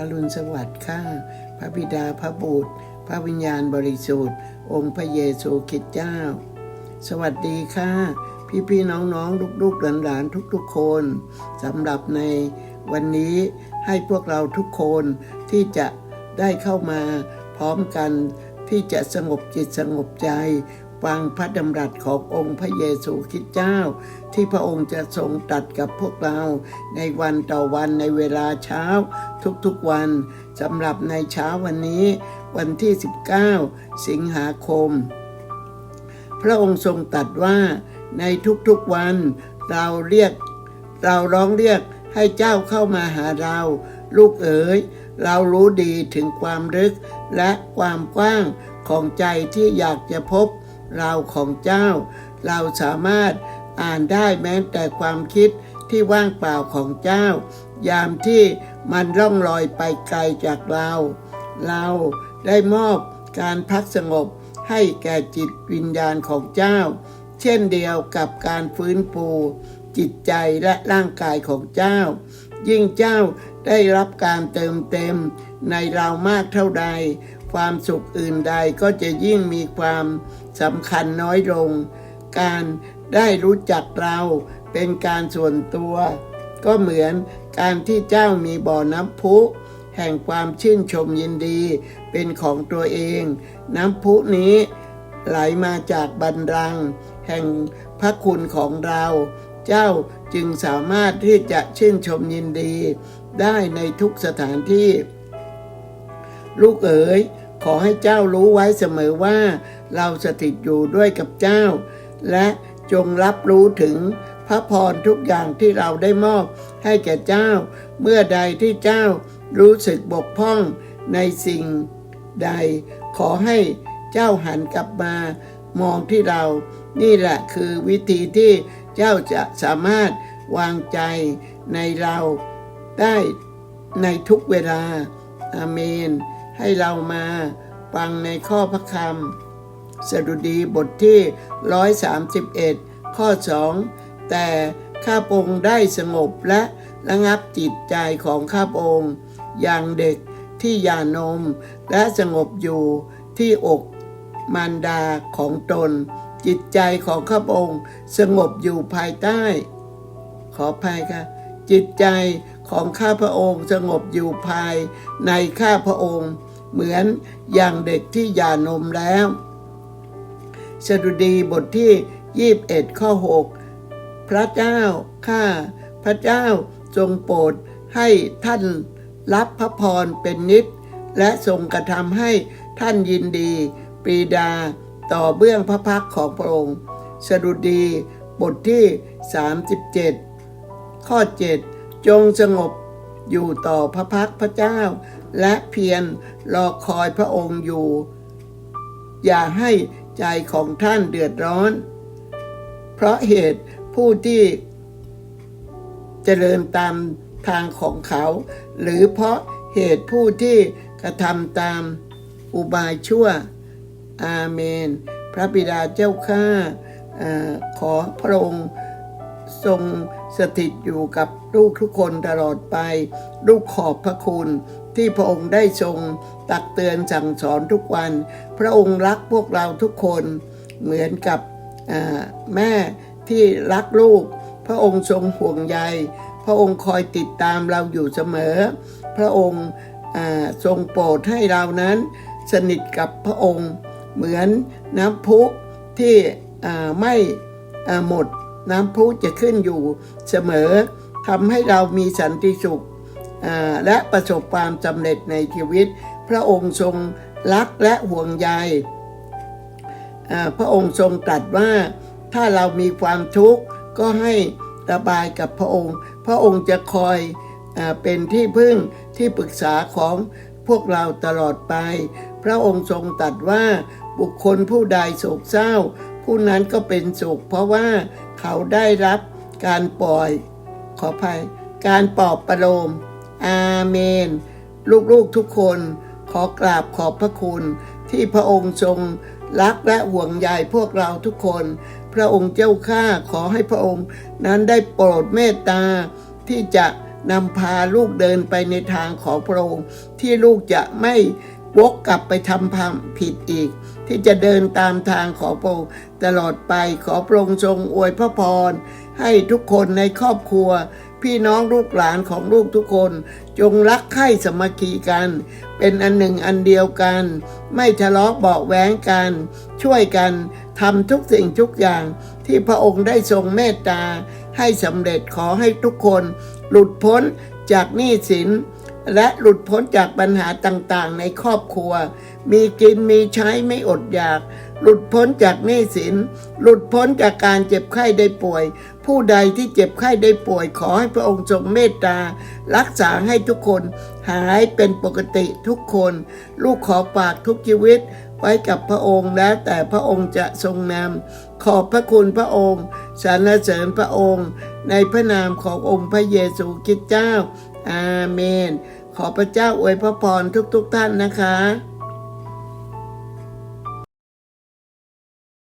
ระรุณสวัสดิ์ข้าพระบิดาพระบุตร พระวิญญาณบริสุทธิ์ องค์พระเยซูคริสต์เจ้า สวัสดีค่ะ พี่พี่ๆน้องๆลูกๆหลานๆทุกๆคนสำหรับในวันนี้ให้พวกเราทุกคนที่จะได้เข้ามาพร้อมกันที่จะสงบจิตสงบใจ ฟังพระดำรัสขององค์พระเยซูคริสต์เจ้า ที่พระองค์จะทรงตัดกับพวกเรา ในวันต่อวันในเวลาเช้าทุกๆวันสำหรับในเช้าวันนี้ วันที่ 19 สิงหาคม พระองค์ทรงตรัสว่าในทุกๆวันเราเรียก เราร้องเรียกให้เจ้าเข้ามาหาเรา ลูกเอ๋ยเรารู้ดีถึงความลึกและความกว้างของใจที่อยากจะพบ เราของเจ้า เราสามารถอ่านได้แม้แต่ความคิดที่ว่างเปล่าของเจ้า ยามที่มันร่องลอยไปไกลจากเรา เราได้มอบการพักสงบให้แก่จิตวิญญาณของเจ้า เช่นเดียวกับการฟื้นฟูจิตใจและร่างกายของเจ้า ยิ่งเจ้าได้รับการเติมเต็มในเรามากเท่าใด ความสุขอื่นใดก็จะยิ่งมีความสำคัญน้อยลง การได้รู้จักเราเป็นการส่วนตัว ก็เหมือนการที่เจ้ามีบ่อน้ำพุ แห่งความชื่นชมยินดี เป็นของตัวเอง น้ำพุนี้ไหลมาจากบันรัง แห่งพระคุณของเรา เจ้าจึงสามารถที่จะชื่นชมยินดี ได้ในทุกสถานที่ ลูกเอ๋ย ขอให้เจ้ารู้ไว้เสมอว่า เราสถิตอยู่ด้วยกับเจ้า และจงรับรู้ถึงพระพรทุกอย่างที่เราได้มอบให้แก่เจ้า เมื่อใดที่เจ้ารู้สึกบกพร่องในสิ่งใด ขอให้เจ้าหันกลับมามองที่เรา นี่แหละคือวิธีที่เจ้าจะสามารถวางใจในเราได้ในทุกเวลา อาเมน ให้เรามาฟังในข้อพระคำสดุดีบทที่ 131 ข้อ 2 แต่ข้าพระองค์ได้สงบและระงับจิตใจของข้าพระองค์อย่างเด็กที่หย่านมและสงบอยู่ที่อกมารดาของตน จิตใจของข้าพระองค์สงบอยู่ภายใต้ขออภัยค่ะจิตใจของข้าพระองค์สงบอยู่ภายในข้าพระองค์ เหมือนอย่างเด็กที่หย่านมแล้ว สดุดีบทที่ 21 ข้อ 6 พระเจ้าข้าพระเจ้าทรงโปรดให้ท่านรับพระพรเป็นนิด และทรงกระทำให้ท่านยินดีปรีดาต่อเบื้องพระพักของพระองค์ สดุดีบทที่ 37 ข้อ 7 จงสงบ อยู่ต่อพระพักพระเจ้า และเพียรรอคอยพระองค์อยู่ อย่าให้ใจของท่านเดือดร้อน เพราะเหตุผู้ที่เจริญตามทางของเขา หรือเพราะเหตุผู้ที่กระทำตามอุบายชั่ว อาเมน พระบิดาเจ้าข้าอาขอพระองค์ทรง สถิตอยู่กับลูกทุกคนตลอดไป ลูกขอบพระคุณ ที่พระองค์ได้ทรงตักเตือนสั่งสอนทุกวัน พระองค์รักพวกเราทุกคน เหมือนกับแม่ที่รักลูก พระองค์ทรงห่วงใย พระองค์คอยติดตามเราอยู่เสมอ พระองค์ทรงโปรดให้เรานั้น สนิทกับพระองค์ เหมือนน้ำพุที่ไม่หมด น้ำพุจะขึ้นอยู่เสมอทำให้เรามีสันติสุขและประสบความสำเร็จในชีวิต พระองค์ทรงรักและห่วงใยพระองค์ทรงตรัสว่าถ้าเรามีความทุกข์ก็ให้ระบายกับพระองค์ พระองค์จะคอยอเป็นที่พึ่งที่ปรึกษาของพวกเราตลอดไป พระองค์ทรงตรัสว่าบุคคลผู้ใดโศกเศร้า ผู้นั้นก็เป็นสุข เพราะว่าเขาได้รับการปล่อย ขออภัย การปลอบประโลม อาเมน ลูกๆทุกคน ขอกราบขอบพระคุณ ที่พระองค์ทรงรักและห่วงใยพวกเราทุกคน พระองค์เจ้าข้าขอให้พระองค์นั้นได้โปรดเมตตาที่จะนำพาลูกเดินไปในทางของพระองค์ที่ลูกจะไม่ วกกลับไปทำความผิดอีก ที่จะเดินตามทางของพระองค์ตลอดไปขอพระองค์ทรงอวยพระพร ให้ทุกคนในครอบครัว พี่น้องลูกหลานของลูกทุกคน จงรักใคร่สมัคคีกัน เป็นอันหนึ่งอันเดียวกัน ไม่ทะเลาะเบาะแว้งกัน ช่วยกันทำทุกสิ่งทุกอย่างที่พระองค์ได้ทรงเมตตาให้สำเร็จขอให้ทุกคน หลุดพ้นจากหนี้สิน และหลุดพ้นจากปัญหาต่างๆ ในครอบครัว มีกินมีใช้ไม่อดอยาก หลุดพ้นจากหนี้สิน หลุดพ้นจากการเจ็บไข้ได้ป่วย ผู้ใดที่เจ็บไข้ได้ป่วย ขอให้พระองค์ทรงเมตตา รักษาให้ทุกคน หายเป็นปกติทุกคน ลูกขอฝากทุกชีวิต ไว้กับพระองค์แล้วแต่พระองค์จะทรงนำขอบพระคุณพระองค์สรรเสริญพระองค์ ในพระนามขององค์พระเยซูคริสต์เจ้า อาเมน ขอพระเจ้าอวยพระพรทุกๆทท่านนะคะ